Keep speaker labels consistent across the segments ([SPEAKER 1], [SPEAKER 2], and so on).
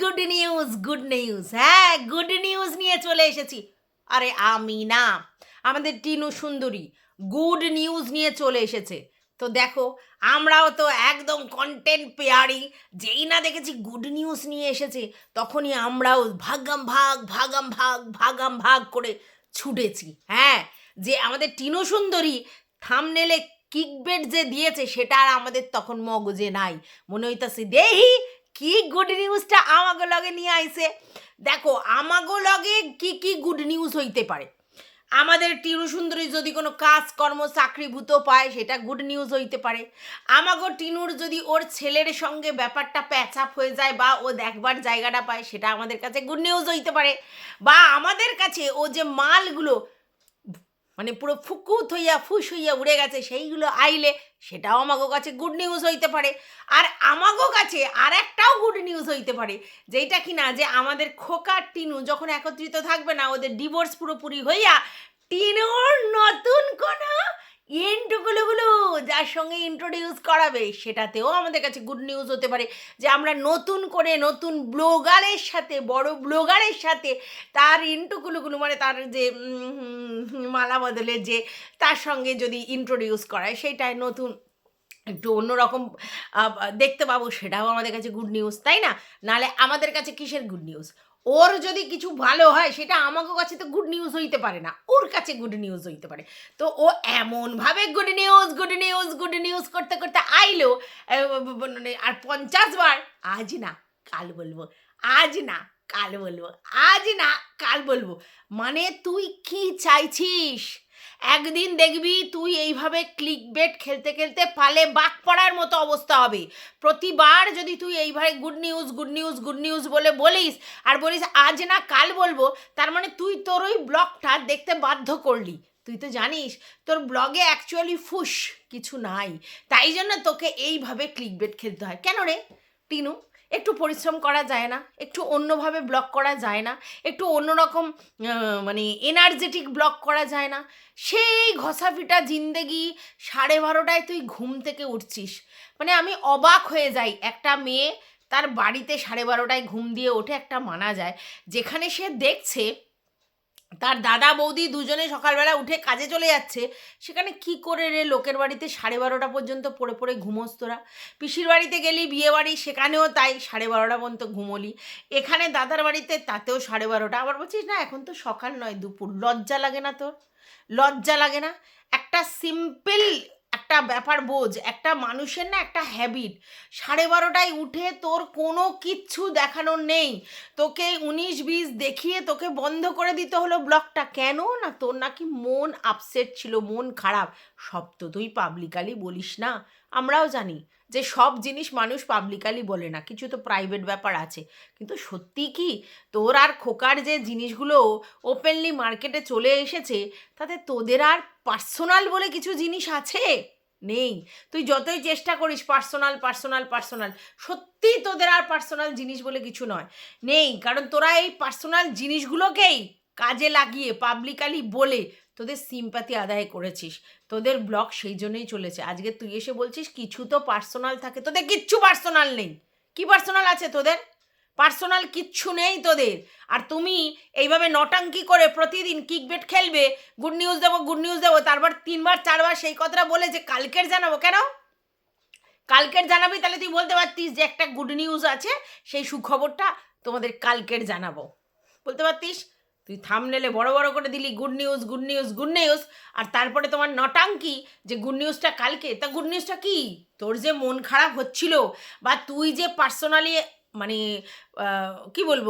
[SPEAKER 1] Good news good news হ্যাঁ good news নিয়ে চলে এসেছি। আরে আমি না আমাদের টিনু সুন্দরী গুড নিউজ নিয়ে চলে এসেছে। তো দেখো, আমরাও তো একদম কন্টেন্ট পেয়ারি যেই না দেখেছি গুড নিউজ নিয়ে এসেছে, তখনই আমরাও ভাগাম ভাগ ভাগাম ভাগ ভাগাম ভাগ করে ছুটেছি। হ্যাঁ যে আমাদের টিনু সুন্দরী থামনেলে কিকবেট যে দিয়েছে, সেটা আর আমাদের তখন মগজে নাই। মনে হইতাছে, দেহি কি গুড নিউজটা আমাগো লগে নিয়ে আইছে? দেখো, আমাগো লগে কি কি গুড নিউজ হইতে পারে? আমাদের টিনু সুন্দরী যদি কোনো কাজকর্ম চাকরিভূত পায়, সেটা গুড নিউজ হইতে পারে। আমাগো টিনুর যদি ওর ছেলের সঙ্গে ব্যাপারটা প্যাচ আপ হয়ে যায় বা ও দেখবার জায়গাটা পায়, সেটা আমাদের কাছে গুড নিউজ হইতে পারে। বা আমাদের কাছে ও যে মালগুলো মানে পুরো ফুকুত হইয়া, ফুস হইয়া উড়ে গেছে, সেইগুলো আইলে সেটাও আমাগো কাছে গুড নিউজ হইতে পারে। আর আমাগো কাছে আর একটাও গুড নিউজ হইতে পারে, যেইটা কি না যে আমাদের খোকার টিনু যখন একত্রিত থাকবে না, ওদের ডিভোর্স পুরোপুরি হইয়া, টিনুর নতুন কোনো ইন্টুগুলোগুলো যার সঙ্গে ইন্ট্রোডিউস করাবে, সেটাতেও আমাদের কাছে গুড নিউজ হতে পারে যে আমরা নতুন করে নতুন ব্লগারের সাথে, বড় ব্লগারের সাথে তার ইন্টুগুলোগুলো মানে তার যে মালা বদলের যে তার সঙ্গে যদি ইন্ট্রোডিউস করায়, সেটাই নতুন একটু অন্যরকম দেখতে পাবো, সেটাও আমাদের কাছে গুড নিউজ তাই না? নাহলে আমাদের কাছে কিসের গুড নিউজ ওর যদি কিছু ভালো হয়, সেটা আমাকে কাছে তো গুড নিউজ হইতে পারে না। ওর কাছে গুড নিউজ হইতে পারে। তো ও এমনভাবে good news good news good news করতে করতে আইলো মানে আর পঞ্চাশ বার, আজ না, কাল বলব, আজ না, কাল বলব, আজ না, কাল বলব। মানে তুই কি চাইছিস? একদিন দেখবি তুই এইভাবে ক্লিক বেট খেলতে খেলতে পালে বাক পড়ার মতো অবস্থা হবে। প্রতিবার যদি তুই এইভাবে good news good news good news বলে বলিস আর বলিস, আজ না কাল বলব, তার মানে তুই তোর ওই ব্লগটা দেখতে বাধ্য করলি। তুই তো জানিস, তোর ব্লগে অ্যাকচুয়ালি ফুস, কিছু নাই। তাই জন্য তোকে এইভাবে ক্লিক বেট খেলতে হয়। কেন রে, টিনু? একটু পরিশ্রম করা যায় না, একটু অন্যভাবে ব্লক করা যায় না, একটু অন্যরকম মানে এনার্জেটিক ব্লক করা যায় না। সেই ঘষাফিটা জিন্দেগি সাড়ে বারোটায় তুই ঘুম থেকে উঠছিস। মানে আমি অবাক হয়ে যাই, একটা মেয়ে তার বাড়িতে সাড়ে বারোটায় ঘুম দিয়ে ওঠে, একটা মানা যায়। যেখানে সে দেখছে তার দাদা বৌদি দুজনে সকালবেলা উঠে কাজে চলে যাচ্ছে। সেখানে কি করে রে লোকের বাড়িতে সাড়ে বারোটা পর্যন্ত পড়ে পড়ে ঘুমোস তোরা? পিসির বাড়িতে গেলি, বিয়ে বাড়ি, সেখানেও তাই সাড়ে বারোটা পর্যন্ত ঘুমোলি। এখানে দাদার বাড়িতে তাতেও সাড়ে বারোটা। আবার বলছিস না, এখন তো সকাল নয়, দুপুর। লজ্জা লাগে না তোর? লজ্জা লাগে না? একটা সিম্পল একটা ব্যাপার বোঝ, একটা মানুষের না একটা হ্যাবিট সাড়ে বারোটায় উঠে তোর কোনো কিচ্ছু দেখানোর নেই। তোকে উনিশ বিশ দেখিয়ে তোকে বন্ধ করে দিতে হলো ব্লগটা কেন? না তোর নাকি মন আপসেট ছিল, মন খারাপ। সব তো তুই পাবলিকালি বলিস না। আমরাও জানি। যে সব জিনিস মানুষ পাবলিকালি বলে না, কিছু তো প্রাইভেট ব্যাপার আছে। কিন্তু সত্যি কি তোর আর খোকার যে জিনিসগুলো ওপেনলি মার্কেটে চলে এসেছে, তাতে তোদের আর পার্সোনাল বলে কিছু জিনিস আছে? নেই। তুই যতই চেষ্টা করিস পার্সোনাল পার্সোনাল পার্সোনাল সত্যি তোদের আর পার্সোনাল জিনিস বলে কিছু নয়। নেই, কারণ তোরা এই পার্সোনাল জিনিসগুলোকেই কাজে লাগিয়ে পাবলিকালি বলে তোদের সিম্পাতি আদায় করেছিস, তোদের ব্লগ সেই জন্যই চলেছে। আজকে তুই এসে বলছিস, কিছু তো পার্সোনাল থাকে। তোদের কিচ্ছু পার্সোনাল নেই। কি পার্সোনাল আছে তোদের? পার্সোনাল কিচ্ছু নেই তোদের। আর তুমি এইভাবে নটাঙ্কি করে প্রতিদিন কিকবেট খেলবে গুড নিউজ দেবো গুড নিউজ দেবো, তারপর তিনবার, চারবার সেই কথাটা বলে যে কালকের জানাব কেন? কালকের জানাবি তাহলে তুই বলতে পারতিস যে একটা গুড নিউজ আছে, সেই সুখবরটা তোমাদের কালকের জানাব। বলতে পারতিস? তুই থামনেলে বড় বড় করে দিলি good news good news good news আর তারপরে তোমার নটাঙ্কি যে গুড নিউজটা কালকে, তা গুড নিউজটা কি? তোর যে মন খারাপ হচ্ছিল বা তুই যে পার্সোনালি মানে কি বলব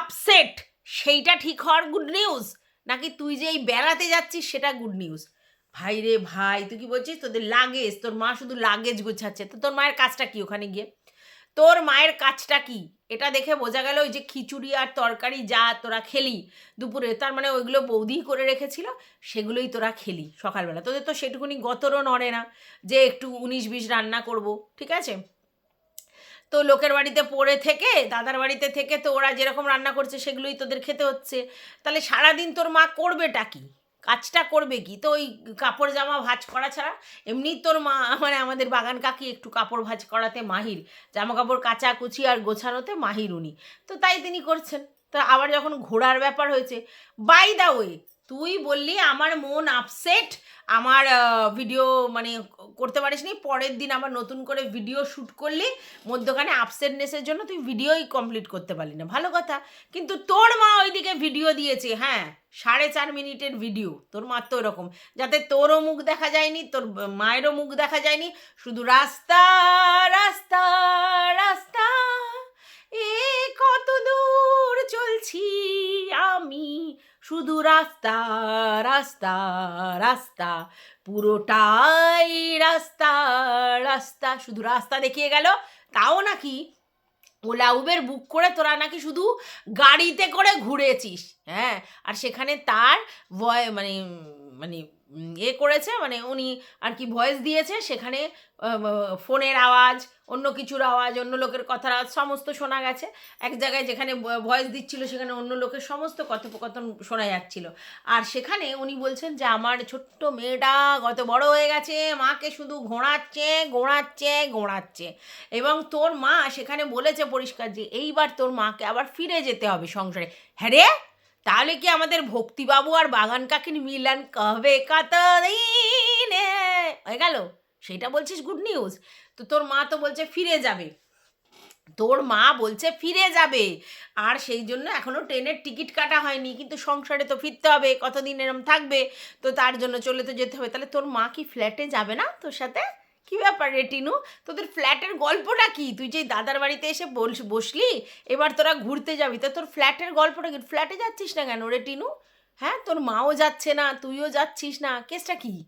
[SPEAKER 1] আপসেট সেইটা ঠিক হওয়ার গুড নিউজ নাকি তুই যে এই বেড়াতে যাচ্ছিস, সেটা গুড নিউজ ভাই রে ভাই, তুই কি বলছিস? তোদের লাগেজ তোর মা শুধু লাগেজ গুছাচ্ছে, তো তোর মায়ের কাজটা কি ওখানে গিয়ে? তোর মায়ের কাজটা কি? এটা দেখে বোঝা গেল ওই যে খিচুড়ি আর তরকারি যা তোরা খেলি দুপুরে, তার মানে ওইগুলো বৌদি করে রেখেছিল, সেগুলোই তোরা খেলি সকালবেলা। তোদের তো সেটুকুনি গতরও নড়ে না যে একটু উনিশ বিশ রান্না করব, ঠিক আছে? তো লোকের বাড়িতে পড়ে থেকে, দাদার বাড়িতে থেকে তো ওরা যেরকম রান্না করছে সেগুলোই তোদের খেতে হচ্ছে। তাহলে সারাদিন তোর মা করবেটা কি? কাজটা করবে কি? তো ওই কাপড় জামা ভাজ করা ছাড়া এমনি তোর মা মানে আমাদের বাগান কাকি একটু কাপড় ভাজ করাতে মাহির জামা কাপড় কাচাকুচি আর গোছানোতে মাহির উনি। তো তাই তিনি করছেন। তো আবার যখন ঘোরার ব্যাপার হয়েছে বাই দা ওয়ে তুই বললি আমার মন আপসেট আমার ভিডিও মানে করতে পারিস নি পরের দিন আবার নতুন করে ভিডিও শ্যুট করলি, মধ্যখানে আপসেটনেসের জন্য তুই ভিডিওই কমপ্লিট করতে পারলি না। ভালো কথা। কিন্তু তোর মা ওইদিকে ভিডিও দিয়েছে হ্যাঁ সাড়ে চার মিনিটের ভিডিও তোর মার তো এরকম যাতে তোরও মুখ দেখা যায়নি, তোর মায়েরও মুখ দেখা যায়নি। শুধু রাস্তা রাস্তা রাস্তা, এ কত দূর চলছি আমি। শুধু রাস্তা রাস্তা রাস্তা, পুরোটাই রাস্তা রাস্তা। শুধু রাস্তা দেখিয়ে গেল, তাও নাকি ওলা উবের বুক করে তোরা নাকি শুধু গাড়িতে করে ঘুরেছিস হ্যাঁ? আর সেখানে তার ভয় মানে মানে এ করেছে মানে উনি আর কি ভয়েস দিয়েছে, সেখানে ফোনের আওয়াজ, অন্য কিছুর আওয়াজ, অন্য লোকের আওয়াজ, সমস্ত শোনা গেছে। এক জায়গায় যেখানে ভয়েস দিচ্ছিল, সেখানে অন্য লোকের সমস্ত কথোপকথন শোনা যাচ্ছিল। আর সেখানে উনি বলছেন যে, আমার ছোট্ট মেয়েটা কত বড় হয়ে গেছে, মাকে শুধু ঘোড়াচ্ছে ঘোরাচ্ছে ঘোরাচ্ছে এবং তোর মা সেখানে বলেছে পরিষ্কার যে, এইবার তোর মাকে আবার ফিরে যেতে হবে সংসারে। হ্যাঁ রে তাহলে কি আমাদের ভক্তিবাবু আর বাগান কাকির মিলন কবে কত হয়ে গেল? সেটা বলছিস গুড নিউজ তো তোর মা তো বলছে ফিরে যাবে। তোর মা বলছে ফিরে যাবে। আর সেই জন্য এখনও ট্রেনের টিকিট কাটা হয়নি, কিন্তু সংসারে তো ফিরতে হবে, কতদিন এরম থাকবে? তো তার জন্য চলে তো যেতে হবে। তাহলে তোর মা কি ফ্ল্যাটে যাবে না তোর সাথে? কি ব্যাপার রে টিনু? তোদের ফ্ল্যাটের গল্পটা কি? তুই যে দাদার বাড়িতে এসে বস- বসলি, এবার তোরা ঘুরতে যাবি। তো তোর ফ্ল্যাটের গল্পটা কি? ফ্ল্যাটে যাচ্ছিস না কেন রে টিনু? হ্যাঁ তোর মাও যাচ্ছে না, তুইও যাচ্ছিস না। কেসটা কি?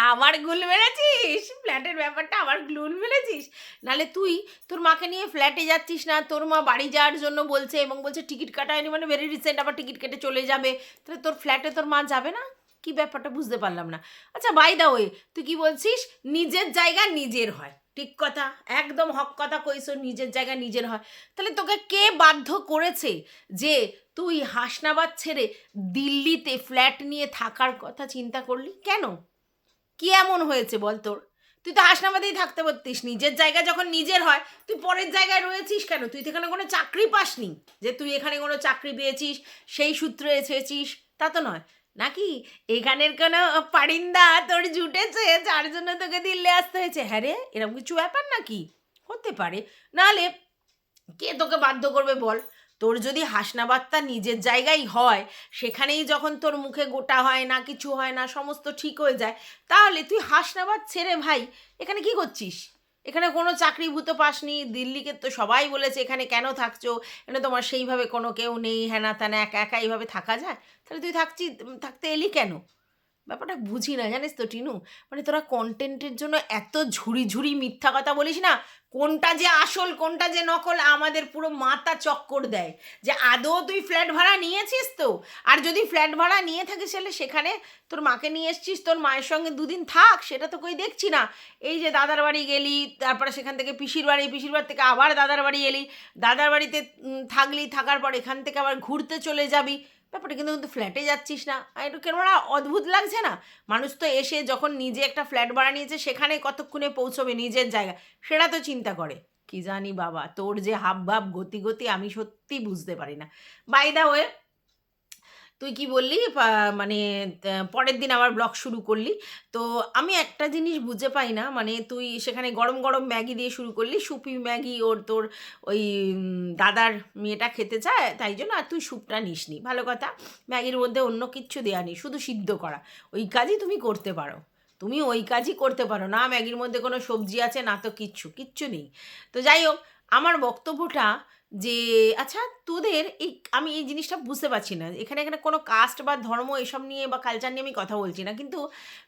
[SPEAKER 1] আবার গুল মেরেছিস? ফ্ল্যাটের ব্যাপারটা আবার গ্লুল মেরেছিস? নালে তুই তোর মাকে নিয়ে ফ্ল্যাটে যাচ্ছিস না, তোর মা বাড়ি যাওয়ার জন্য বলছে এবং বলছে টিকিট কাটা হয়নি মানে ভেরি রিসেন্ট আবার টিকিট কেটে চলে যাবে। তাহলে তোর ফ্ল্যাটে তোর মা যাবে না? কি ব্যাপারটা বুঝতে পারলাম না। আচ্ছা বাই দা ওয়ে তুই কি বলছিস? নিজের জায়গা নিজের হয়। ঠিক কথা? একদম হক কথা কইস নিজের জায়গা নিজের হয়। তাহলে তোকে কে বাধ্য করেছে যে তুই হাসনাবাদ ছেড়ে দিল্লিতে ফ্ল্যাট নিয়ে থাকার কথা চিন্তা করলি? কেন? কি এমন হয়েছে বল তোর? তুই তো হাসনাবাদেই থাকতে পারতিস নিজের জায়গা যখন নিজের হয়, তুই পরের জায়গায় রয়েছিস কেন? তুই তো এখানে কোনো চাকরি পাসনি। যে তুই এখানে কোনো চাকরি পেয়েছিস, সেই সূত্রে এসেছিস, তা তো নয়। নাকি? এখানের কোনো পারিন্দা তোর জুটেছে? যার জন্য তোকে দিল্লি আসতে হয়েছে? হ্যাঁ রে, এরকম কিছু ব্যাপার নাকি? হতে পারে। নাহলে কে তোকে বাধ্য করবে বল? তোর যদি হাসনাবাদটা নিজের জায়গায় হয়, সেখানেই যখন তোর মুখে গোটা হয় না, কিছু হয় না, সমস্ত ঠিক হয়ে যায়, তাহলে তুই হাসনাবাদ ছেড়ে ভাই, এখানে কি করছিস? এখানে কোনো চাকরিভূত পাসনি, দিল্লিকে তো সবাই বলেছে এখানে কেন থাকছো? এখানে তোমার সেইভাবে কোনো কেউ নেই হ্যানা ত্যানা একা একা এইভাবে থাকা যায়? তাহলে তুই থাকছি, থাকতে এলি কেন? ব্যাপারটা বুঝি না, জানিস তো টিনু? মানে তোরা কন্টেন্টের জন্য এত ঝুড়ি ঝুড়ি মিথ্যা কথা বলিস না, কোনটা যে আসল, কোনটা যে নকল, আমাদের পুরো মাথা চক্কর দেয়। যে আদৌ তুই ফ্ল্যাট ভাড়া নিয়েছিস তো? আর যদি ফ্ল্যাট ভাড়া নিয়ে থাকিস, তাহলে সেখানে তোর মাকে নিয়ে এসছিস, তোর মায়ের সঙ্গে দুদিন থাক, সেটা তো কই দেখছি না। এই যে দাদার বাড়ি গেলি, তারপরে সেখান থেকে পিসির বাড়ি পিসির বাড়ি থেকে আবার দাদার বাড়ি এলি, দাদার বাড়িতে থাকলি, থাকার পর এখান থেকে আবার ঘুরতে চলে যাবি। ব্যাপারটা কিন্তু কিন্তু ফ্ল্যাটে যাচ্ছিস না। একটু কেন না অদ্ভুত লাগছে না? মানুষ তো এসে যখন নিজে একটা ফ্ল্যাট ভাড়া নিয়েছে, সেখানে কতক্ষণে পৌঁছবে নিজের জায়গা? সেটা তো চিন্তা করে। কি জানি বাবা, তোর যে হাব ভাব গতি গতি আমি সত্যি বুঝতে পারি না। বাই দা ওয়ে তুই কি বললি? মানে পরের দিন আবার ব্লগ শুরু করলি। তো আমি একটা জিনিস বুঝে পাই না মানে তুই সেখানে গরম গরম ম্যাগি দিয়ে শুরু করলি, সুপি ম্যাগি ওর তোর ওই দাদার মেয়েটা খেতে চায়, তাই জন্য আর তুই স্যুপটা নিসনি। ভালো কথা, ম্যাগির মধ্যে অন্য কিচ্ছু দেওয়া নেই, শুধু সিদ্ধ করা। ওই কাজই তুমি করতে পারো। তুমি ওই কাজই করতে পারো, না ম্যাগির মধ্যে কোনো সবজি আছে, না তো কিচ্ছু কিচ্ছু নেই। তো যাই হোক আমার বক্তব্যটা যে আচ্ছা তোদের এই, আমি এই জিনিসটা বুঝতে পারছি না। এখানে এখানে কোনো কাস্ট বা ধর্ম এসব নিয়ে বা কালচার নিয়ে আমি কথা বলছি না। কিন্তু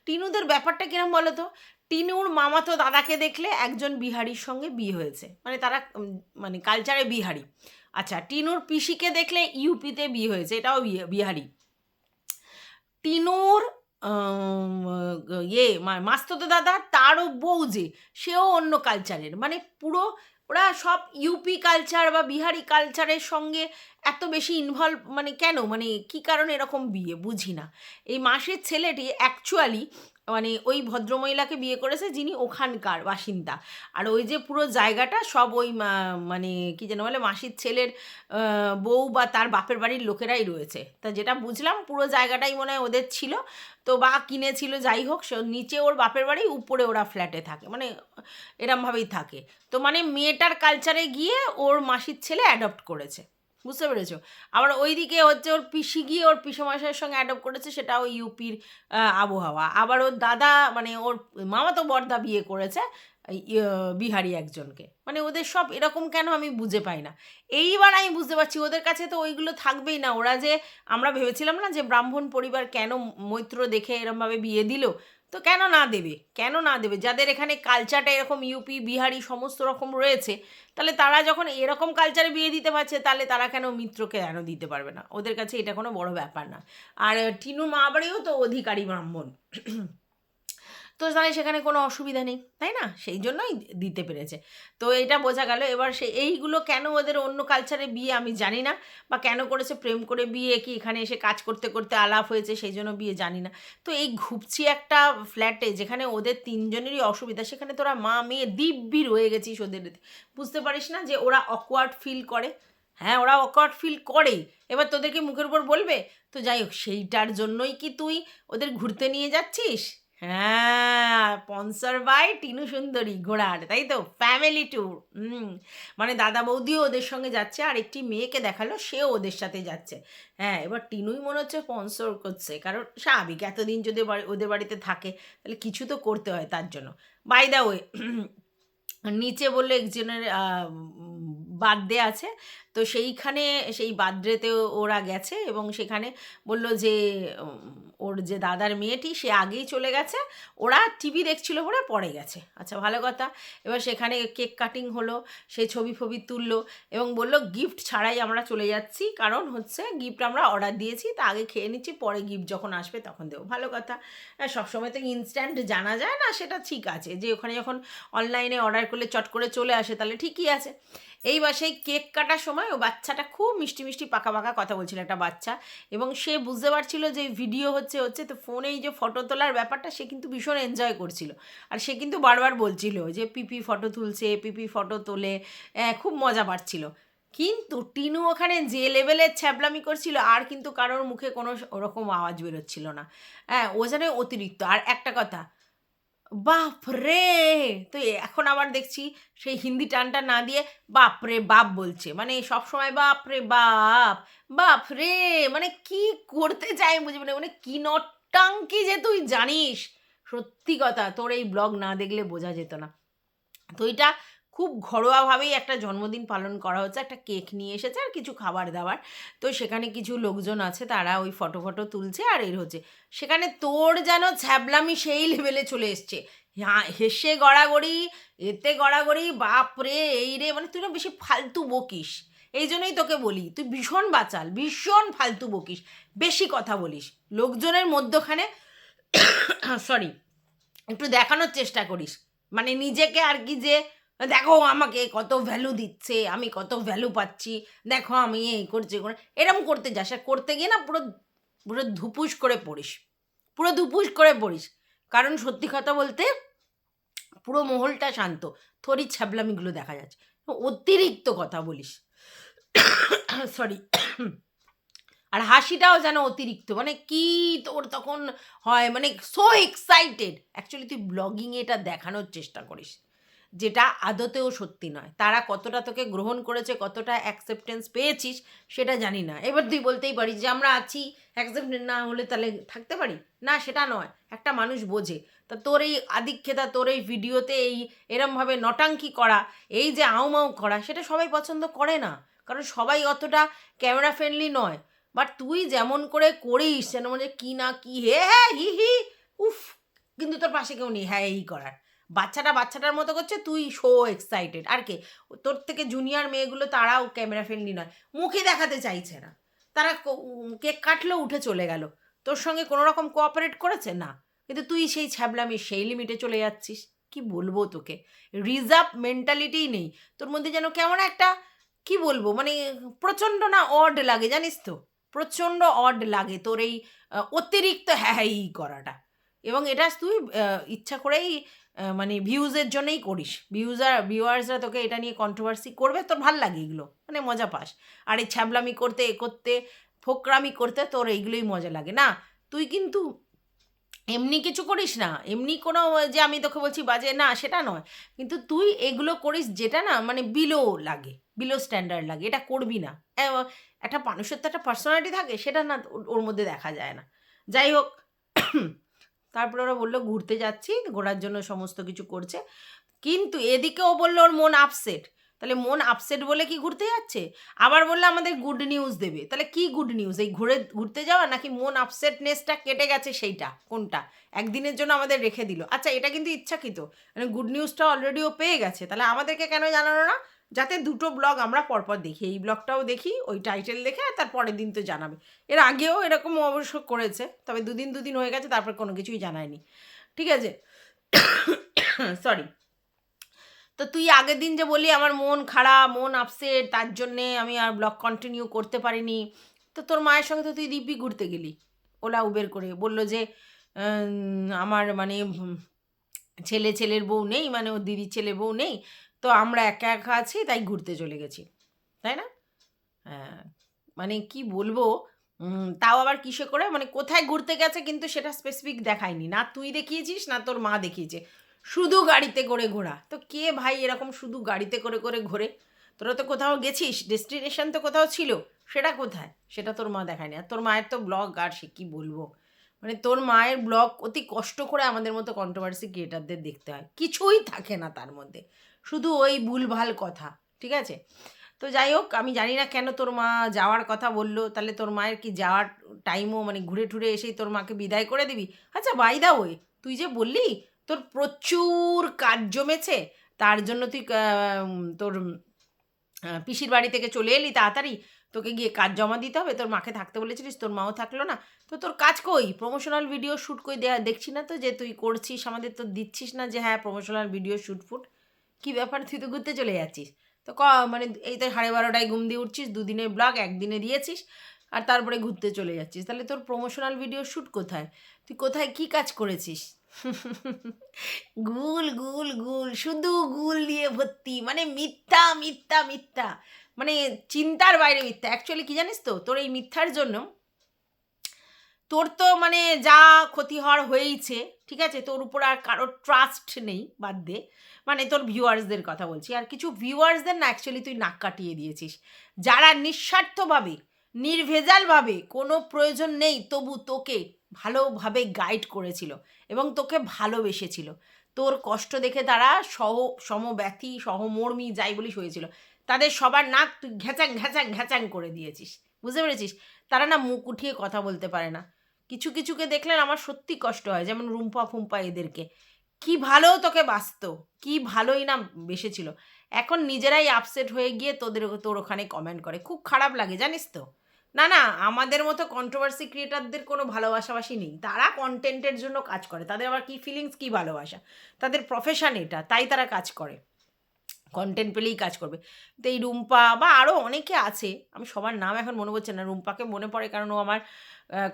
[SPEAKER 1] টিনুদের ব্যাপারটা কিরম বলো তো টিনুর মামাতো দাদাকে দেখলে একজন বিহারির সঙ্গে বিয়ে হয়েছে। মানে তারা মানে কালচারে বিহারি। আচ্ছা টিনুর পিসিকে দেখলে ইউপিতে বিয়ে হয়েছে, এটাও বিহারি। টিনুর ইয়ে মাস্ততো দাদা, তারও বউ যে, সেও অন্য কালচারের মানে পুরো ওরা সব ইউপি কালচার বা বিহারি কালচারের সঙ্গে এত বেশি ইনভলভ মানে কেন? মানে কি কারণে এরকম বিয়ে? বুঝি না। এই মাসের ছেলেটি অ্যাকচুয়ালি মানে ওই ভদ্রমহিলাকে বিয়ে করেছে যিনি ওখানকার বাসিন্দা। আর ওই যে পুরো জায়গাটা সব ওই মানে কি যেন বলে, মাসির ছেলের বউ বা তার বাপের বাড়ির লোকেরাই রয়েছে। তা যেটা বুঝলাম, পুরো জায়গাটাই মনে হয় ওদের ছিল। তো বা কিনেছিল, যাই হোক, সে, নিচে ওর বাপের বাড়ি, উপরে ওরা ফ্ল্যাটে থাকে। মানে এরমভাবেই থাকে। তো মানে মেয়েটার কালচারে গিয়ে ওর মাসির ছেলে অ্যাডপ্ট করেছে। বুঝতে পেরেছ? আবার ওইদিকে হচ্ছে ওর পিসি গিয়ে ওর পিসমশাইয়ের সঙ্গে অ্যাডপ্ট করেছে সেটা ওই ইউপির আবহাওয়া। আবার ওর দাদা মানে ওর মামা তো বর্দা বিয়ে করেছে এই, বিহারি একজনকে। মানে ওদের সব এরকম কেন আমি বুঝে পাই না। এইবার আমি বুঝতে পারছি ওদের কাছে তো ওইগুলো থাকবেই না। ওরা যে আমরা ভেবেছিলাম না যে ব্রাহ্মণ পরিবার কেন মৈত্র দেখে এরমভাবে বিয়ে দিল? তো কেন না দেবে? কেন না দেবে? যাদের এখানে কালচারটা এরকম ইউপি বিহারি সমস্ত রকম রয়েছে, তাহলে তারা যখন এরকম কালচারে বিয়ে দিতে পারছে, তাহলে তারা কেন মিত্রকে কেন দিতে পারবে না? ওদের কাছে এটা কোনো বড় ব্যাপার না। আর টিনু মা বাড়িও তো অধিকারী ব্রাহ্মণ। তো তাহলে সেখানে কোনো অসুবিধা নেই, তাই না? সেই জন্যই দিতে পেরেছে। তো এটা বোঝা গেল। এবার সে এইগুলো কেন ওদের অন্য কালচারে বিয়ে আমি জানি না, বা কেন করেছে প্রেম করে বিয়ে, কি এখানে এসে কাজ করতে করতে আলাপ হয়েছে, সেই জন্য বিয়ে জানি না। তো এই ঘুপছি একটা ফ্ল্যাটে যেখানে ওদের তিনজনেরই অসুবিধা, সেখানে তোরা মা, মেয়ে, দিব্যি রয়ে গেছিস ওদের বুঝতে পারিস না যে ওরা অকওয়ার্ড ফিল করে। হ্যাঁ ওরা অকওয়ার্ড ফিল করে এবার তোদেরকে মুখের উপর বলবে, তো যাই হোক, সেইটার জন্যই কি তুই ওদের ঘুরতে নিয়ে যাচ্ছিস? হ্যাঁ স্পন্সর বাই টিনু সুন্দরী, ঘোড়ার, তাই তো? ফ্যামিলি ট্যুর মানে দাদা বৌদিও ওদের সঙ্গে যাচ্ছে, আর একটি মেয়েকে দেখাল, সেও ওদের সাথে যাচ্ছে। হ্যাঁ এবার টিনুই মনে হচ্ছে স্পন্সর করছে, কারণ স্বাভাবিক, এতদিন যদি ওদের বাড়িতে থাকে, তাহলে কিছু তো করতে হয় তার জন্য। বাই দা ওয়ে নিচে বলল একজনের বার্থডে আছে। তো সেইখানে, সেই বার্থডেতে ওরা গেছে এবং সেখানে বলল যে ওর যে দাদার মেয়েটি, সে আগেই চলে গেছে। ওরা টিভি দেখছিল বলে পরে গেছে। আচ্ছা ভালো কথা। এবার সেখানে কেক কাটিং হলো, সে ছবি ফবি তুললো এবং বলল, গিফট ছাড়াই আমরা চলে যাচ্ছি। কারণ হচ্ছে, গিফট আমরা অর্ডার দিয়েছি, তা আগে খেয়ে নিচ্ছি, পরে গিফট যখন আসবে তখন দেবো। ভালো কথা। সবসময় তো ইনস্ট্যান্ট জানা যায় না, সেটা ঠিক আছে। যে ওখানে যখন অনলাইনে অর্ডার করলে চট করে চলে আসে, তাহলে ঠিকই আছে। এইবার সেই কেক কাটার সময় ও বাচ্চাটা খুব মিষ্টি মিষ্টি পাকা পাকা কথা বলছিল একটা বাচ্চা। এবং সে বুঝতে পারছিল যে ভিডিও হচ্ছে হচ্ছে, তো ফোনে এই যে ফটো তোলার ব্যাপারটা সে কিন্তু ভীষণ এনজয় করছিল। আর সে কিন্তু বারবার বলছিল যে, পিপি ফটো তুলছে, পিপি ফটো তোলে। খুব মজা পাচ্ছিল। কিন্তু টিনু ওখানে যে লেভেলের ছ্যাবলামি করছিল, আর কিন্তু কারোর মুখে কোনো ওরকম আওয়াজ বেরোচ্ছিল না। হ্যাঁ ও যেন অতিরিক্ত। আর একটা কথা বাপ রে তো এখন আবার দেখছি সেই হিন্দি টানটা না দিয়ে বাপরে বাপ বলছে। মানে সব সময় বাপ রে বাপ বাপ রে মানে কি করতে চাই বুঝবে না মানে কি নটাঙ্কি যে তুই জানিস? সত্যি কথা, তোর এই ব্লগ না দেখলে বোঝা যেত না। তো এটা খুব ঘরোয়াভাবেই একটা জন্মদিন পালন করা হচ্ছে, একটা কেক নিয়ে এসেছে আর কিছু খাবার দাবার তো সেখানে কিছু লোকজন আছে, তারা ওই ফটো ফটো তুলছে আর এর হচ্ছে। সেখানে তোর যেন ছ্যাবলামি সেই লেভেলে চলে এসছে। হেসে গড়াগড়ি, এতে গড়াগড়ি, বাপ রে, এই রে মানে তুই না বেশি ফালতু বকিস। এই জন্যই তোকে বলি, তুই ভীষণ বাচাল, ভীষণ ফালতু বকিস, বেশি কথা বলিস। লোকজনের মধ্যখানে সরি একটু দেখানোর চেষ্টা করিস। মানে নিজেকে আর কি যে দেখো আমাকে কত ভ্যালু দিচ্ছে, আমি কত ভ্যালু পাচ্ছি, দেখো আমি এই করছি করে, এরম করতে যাস, আর করতে গিয়ে না পুরো পুরো ধুপুস করে পড়িস, পুরো ধুপুস করে পড়িস। কারণ সত্যি কথা বলতে পুরো মহলটা শান্ত তোরই ছ্যাবলামিগুলো দেখা যাচ্ছে। অতিরিক্ত কথা বলিস। সরি আর হাসিটাও যেন অতিরিক্ত মানে কি তোর তখন হয় মানে সো এক্সাইটেড অ্যাকচুয়ালি তুই ব্লগিংয়ে এটা দেখানোর চেষ্টা করিস। যেটা আদতেও সত্যি নয়। তারা কতটা তোকে গ্রহণ করেছে, কতটা অ্যাকসেপ্টেন্স পেয়েছিস সেটা জানি না। এবার তুই বলতেই পারিস যে আমরা আছি অ্যাকসেপ্টেন্স না হলে তাহলে থাকতে পারি? না, সেটা নয়। একটা মানুষ বোঝে। তা তোর এই আদিক্ষেতা, তোর এই ভিডিওতে এই এরমভাবে নটাঙ্কি করা, এই যে আউমাউ করা, সেটা সবাই পছন্দ করে না। কারণ সবাই অতটা ক্যামেরা ফ্রেন্ডলি নয়। বাট তুই যেমন করে করিস, যেন মানে কি না কি, হে হ্যাঁ হি হি, উফ, কিন্তু তোর পাশে কেউ নেই। হ্যাঁ এই করার। বাচ্চাটা বাচ্চাটার মতো করছে, তুই শো এক্সাইটেড আর কে? তোর থেকে জুনিয়র মেয়েগুলো তারাও ক্যামেরা ফ্রেন্ডলি নয়। মুখে দেখাতে চাইছে না। তারা কেক কাটলো, উঠে চলে গেল। তোর সঙ্গে কোনো রকম কোঅপারেট করেছে? না। কিন্তু তুই সেই ছ্যাবলামি, সেই লিমিটে চলে যাচ্ছিস। কি বলব তোকে? রিজার্ভ মেন্টালিটি নেই। তোর মধ্যে যেন কেমন একটা, কি বলব? মানে প্রচণ্ড না অড লাগে, জানিস তো? প্রচণ্ড অড লাগে তোর এই, অতিরিক্ত হ্যাঁ হ্যাঁ করাটা। এবং এটা তুই ইচ্ছা করেই মানে ভিউজের জন্যই করিস। ভিউজার ভিউয়ার্সরা তোকে এটা নিয়ে কন্ট্রোভার্সি করবে, তোর ভালো লাগে এগুলো মানে মজা পাস। আর এই ছ্যাবলামি করতে, এ করতে, ফোকরামি করতে তোর এইগুলোই মজা লাগে। না, তুই কিন্তু এমনি কিছু করিস না, এমনি কোনো যে আমি তোকে বলছি বাজে, না, সেটা নয়। কিন্তু তুই এগুলো করিস যেটা না মানে বিলো লাগে বিলো স্ট্যান্ডার্ড লাগে, এটা করবি না। একটা মানুষের তো একটা পার্সোনালিটি থাকে, সেটা না ওর- মধ্যে দেখা যায় না। যাই হোক তারপরে ওরা বলল, ঘুরতে যাচ্ছি, ঘোরার জন্য সমস্ত কিছু করছে। কিন্তু এদিকে ও বলল, ওর মন আপসেট তাহলে মন আপসেট বলে কি ঘুরতে যাচ্ছে? আবার বললে, আমাদের গুড নিউজ দেবে। তাহলে কি গুড নিউজ এই ঘুরে, ঘুরতে যাওয়া নাকি মন আপসেটনেসটা কেটে গেছে সেইটা, কোনটা? একদিনের জন্য আমাদের রেখে দিল। আচ্ছা এটা কিন্তু ইচ্ছাকৃত। মানে গুড নিউজটা অলরেডি ও পেয়ে গেছে। তাহলে আমাদেরকে কেন জানানো না? যাতে দুটো ব্লগ আমরা পরপর দেখি। এই ব্লগটাও দেখি, ওই টাইটেল দেখে আর তার পরের দিন তো জানাবে। এর আগেও এরকম অবশ্য করেছে, তবে দুদিন দুদিন হয়ে গেছে, তারপর কোনো কিছুই জানায়নি। ঠিক আছে? সরি তো তুই আগের দিন যে বলি আমার মন খারাপ, মন আপসেট তার জন্যে আমি আর ব্লগ কন্টিনিউ করতে পারিনি, তো তোর মায়ের সঙ্গে তো তুই দিব্যি ঘুরতে গেলি। ওলা উবের করে। বলল যে আমার মানে ছেলে, ছেলের বউ নেই মানে ওর দিদির ছেলে বউ নেই তো আমরা একা একা আছি, তাই ঘুরতে চলে গেছি। তাই না? হ্যাঁ মানে কি বলব তাও আবার কিসে করে? মানে কোথায় ঘুরতে গেছে কিন্তু সেটা স্পেসিফিক দেখায়নি। না তুই দেখিয়েছিস, না তোর মা দেখিয়েছে। শুধু গাড়িতে করে ঘোরা। তো কে ভাই এরকম শুধু গাড়িতে করে করে ঘোরে? তোরা তো কোথাও গেছিস? ডেস্টিনেশন তো কোথাও ছিল। সেটা কোথায়? সেটা তোর মা দেখায়নি। আর তোর মায়ের তো ব্লগ আর সে কী বলব? মানে তোর মায়ের ব্লগ অতি কষ্ট করে আমাদের মতো কন্ট্রোভার্সি ক্রিয়েটারদের দেখতে হয়। কিছুই থাকে না তার মধ্যে। শুধু ওই ভুলভাল কথা, ঠিক আছে? তো যাই হোক, আমি জানি না কেন তোর মা যাওয়ার কথা বলল, তাহলে তোর মায়ের কি যাওয়ার টাইমও মানে ঘুরে টুরে এসেই তোর মাকে বিদায় করে দিবি? আচ্ছা বাইদা ওই তুই যে বললি, তোর প্রচুর কাজ জমেছে, তার জন্য তুই তোর পিসির বাড়ি থেকে চলে এলি তাড়াতাড়ি, তোকে গিয়ে কাজ জমা দিতে হবে, তোর মাকে থাকতে বলেছিলিস, তোর মাও থাকল না। তো তোর কাজ কই? প্রমোশনাল ভিডিও শ্যুট কই? দেখছি না তো যে তুই করছিস, আমাদের তো দিচ্ছিস না যে হ্যাঁ প্রমোশনাল ভিডিও শ্যুট ফুট কী ব্যাপার? তুই তো ঘুরতে চলে যাচ্ছিস। তো ক মানে এই তো সাড়ে বারোটায় ঘুম দিয়ে উঠছিস, দুদিনের ব্লগ, একদিনে দিয়েছিস, আর তারপরে ঘুরতে চলে যাচ্ছিস। তাহলে তোর প্রমোশনাল ভিডিও শ্যুট কোথায়? তুই কোথায় কি কাজ করেছিস? গুল গুল গুল, শুধু গুল দিয়ে ভর্তি মানে মিথ্যা মিথ্যা মিথ্যা মানে চিন্তার বাইরে মিথ্যা। অ্যাকচুয়ালি কি জানিস তো, তোর এই মিথ্যার জন্য তোর তো মানে যা ক্ষতি হওয়ার হয়েইছে, ঠিক আছে, তোর উপর আর কারোর ট্রাস্ট নেই, বাদ দে। মানে তোর ভিউয়ার্সদের কথা বলছি। আর কিছু ভিউয়ার্সদের না অ্যাকচুয়ালি তুই নাক কাটিয়ে দিয়েছিস। যারা নিঃস্বার্থভাবে, নির্ভেজালভাবে কোনো প্রয়োজন নেই, তবু তোকে ভালোভাবে গাইড করেছিল এবং তোকে ভালোবেসেছিল। তোর কষ্ট দেখে তারা সহ, সমব্যথী, সহমর্মী যাই বলিস হয়েছিল, তাদের সবার নাক তুই ঘ্যাচাং ঘ্যাচাং ঘ্যাচাং করে দিয়েছিস। বুঝতে পেরেছিস? তারা না মুখ উঠিয়ে কথা বলতে পারে না। কিছু, কিছুকে দেখলেন আমার সত্যি কষ্ট হয়, যেমন রুম্পা ফুম্পা এদেরকে। কি ভালো তোকে বাঁচত, কি ভালোই না বেসেছিল এখন নিজেরাই আপসেট হয়ে গিয়ে তোদের তোর ওখানে কমেন্ট করে। খুব খারাপ লাগে, জানিস তো? না না, আমাদের মতো কন্ট্রোভার্সি ক্রিয়েটারদের কোনো ভালোবাসাবাসি নেই। তারা কন্টেন্টের জন্য কাজ করে। তাদের আবার কি ফিলিংস কি ভালোবাসা? তাদের প্রফেশন এটা, তাই তারা কাজ করে। কন্টেন্ট পেলেই কাজ করবে। তো এই রুম্পা বা আরও অনেকে আছে, আমি সবার নাম এখন মনে পড়ছে না, রুম্পাকে মনে পড়ে কারণ ও আমার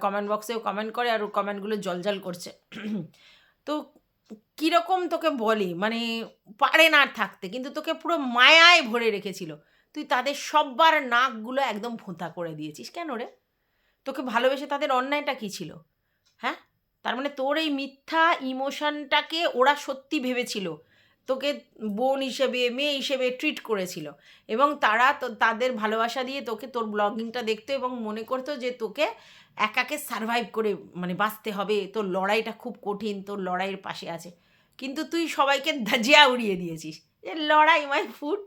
[SPEAKER 1] কমেন্ট বক্সেও কমেন্ট করে আর ও কমেন্টগুলো জলজল করছে। তো কীরকম তোকে বলে? মানে পারে না থাকতে। কিন্তু তোকে পুরো মায়ায় ভরে রেখেছিল। তুই তাদের সব্বার নাকগুলো একদম ফোঁতা করে দিয়েছিস। কেন রে? তোকে ভালোবেসে তাদের অন্যায়টা কী ছিল? হ্যাঁ? তার মানে তোর এই মিথ্যা ইমোশনটাকে ওরা সত্যি ভেবেছিল। তোকে বোন হিসেবে, মেয়ে হিসেবে ট্রিট করেছিল। এবং তারা তাদের ভালোবাসা দিয়ে তোকে তোর ব্লগিংটা দেখতো এবং মনে করতো যে তোকে একাকে সারভাইভ করে মানে বাঁচতে হবে। তোর লড়াইটা খুব কঠিন, তোর লড়াইয়ের পাশে আছে। কিন্তু তুই সবাইকে ধাজিয়া উড়িয়ে দিয়েছিস। যে লড়াই মাই ফুট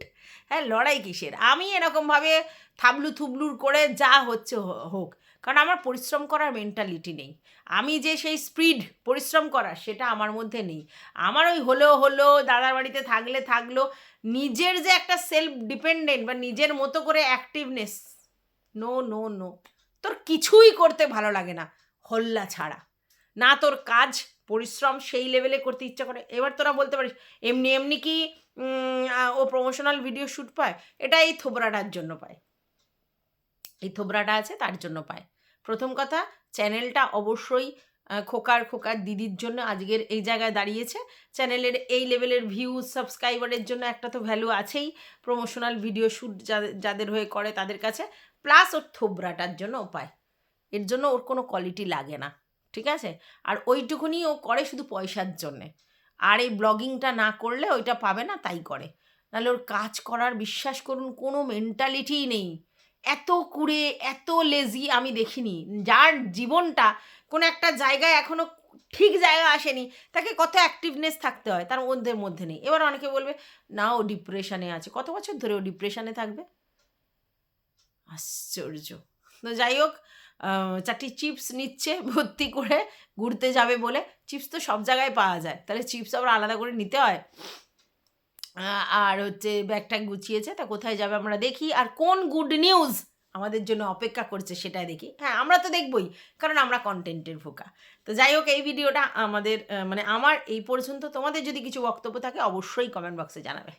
[SPEAKER 1] হ্যাঁ লড়াই কিসের? আমি এরকমভাবে থাবলু থুবলুর করে যা হচ্ছে হোক। কারণ আমার পরিশ্রম করার মেন্টালিটি নেই। আমি যে সেই স্পিড পরিশ্রম করার সেটা আমার মধ্যে নেই। আমার ওই হলো হলো, দাদার বাড়িতে থাকলে থাকল, নিজের যে একটা সেলফ ডিপেন্ডেন্ট বা নিজের মতো করে অ্যাক্টিভনেস নো নো নো তোর কিছুই করতে ভালো লাগে না, হল্লা ছাড়া। না তোর কাজ, পরিশ্রম সেই লেভেলে করতে ইচ্ছা করে। এবার তোরা বলতে পারিস, এমনি এমনি কি ও প্রমোশনাল ভিডিও শ্যুট পায়? এটা এই থোবরাটার জন্য পায়। এই থোবরাটা আছে, তার জন্য পায়। প্রথম কথা, চ্যানেলটা অবশ্যই খোকার খোকার দিদির জন্য আজকের এই জায়গায় দাঁড়িয়েছে। চ্যানেলের এই লেভেলের ভিউজ সাবস্ক্রাইবারের জন্য একটা তো ভ্যালু আছেই। প্রমোশনাল ভিডিও শ্যুট যাদের হয়ে করে তাদের কাছে। প্লাস ওর থোবরাটার জন্য পায়। এর জন্য ওর কোনো কোয়ালিটি লাগে না। ঠিক আছে? আর ওইটুকুনি ও করে শুধু পয়সার জন্যে। আর এই ব্লগিংটা না করলে ওইটা পাবে না, তাই করে। নাহলে ওর কাজ করার বিশ্বাস করুন, কোনো মেন্টালিটিই নেই। এত কুড়ে, এত লেজি আমি দেখিনি। যার জীবনটা কোনো একটা জায়গায় এখনও ঠিক জায়গা আসেনি, তাকে কত অ্যাক্টিভনেস থাকতে হয়, তার মধ্যে মধ্যে নেই। এবার অনেকে বলবে, না, ও ডিপ্রেশনে আছে। কত বছর ধরে ও ডিপ্রেশনে থাকবে? আশ্চর্য। তো যাই হোক চারটি চিপস নিচ্ছে, ভর্তি করে ঘুরতে যাবে বলে। চিপস তো সব জায়গায় পাওয়া যায়। তাহলে চিপস আবার আলাদা করে নিতে হয়? আর হচ্ছে ব্যাগটা গুছিয়েছে, তা কোথায় যাবে আমরা দেখি। আর কোন গুড নিউজ আমাদের জন্য অপেক্ষা করছে সেটাই দেখি। হ্যাঁ আমরা তো দেখবই, কারণ আমরা কন্টেন্টের ভোকা তো যাই হোক, এই ভিডিওটা আমাদের মানে আমার এই পর্যন্ত তোমাদের যদি কিছু বক্তব্য থাকে, অবশ্যই কমেন্ট বক্সে জানাবে।